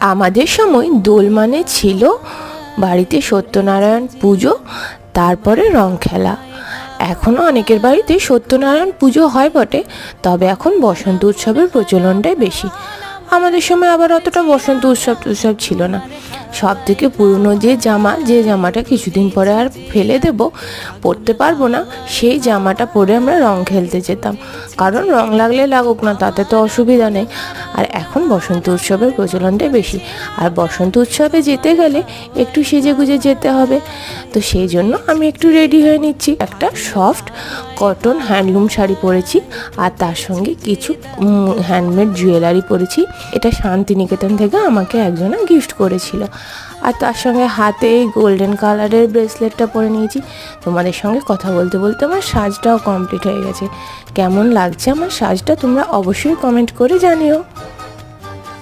আমাদের সময় দোল মানে ছিল বাড়িতে সত্যনারায়ণ পুজো, তারপরে রং খেলা। এখনও অনেকের বাড়িতে সত্যনারায়ণ পুজো হয় বটে, তবে এখন বসন্ত উৎসবের প্রচলনটাই বেশি। আমাদের সময় আবার অতটা বসন্ত উৎসব উৎসব ছিল না। সব থেকে পুরনো যে জামা, যে জামাটা কিছুদিন পরে আর ফেলে দেব, পরতে পারব না, সেই জামাটা পরে আমরা রং খেলতে যেতাম। কারণ রং লাগলে লাগুক না, তাতে তো অসুবিধা নেই। আর এখন বসন্ত উৎসবের প্রচলনটাই বেশি। আর বসন্ত উৎসবে যেতে গেলে একটু সেজে গুজে যেতে হবে। তো সেই জন্য আমি একটু রেডি হয়ে নিচ্ছি। একটা সফট কটন হ্যান্ডলুম শাড়ি পরেছি, আর তার সঙ্গে কিছু হ্যান্ডমেড জুয়েলারি পরেছি। এটা শান্তিনিকেতন থেকে আমাকে একজনা গিফট করেছিল। আর তার সঙ্গে হাতে এই গোল্ডেন কালারের ব্রেসলেটটা পরে নিয়েছি। তোমাদের সঙ্গে কথা বলতে বলতে আমার সাজটাও কমপ্লিট হয়ে গেছে। কেমন লাগছে আমার সাজটা তোমরা অবশ্যই কমেন্ট করে জানিও।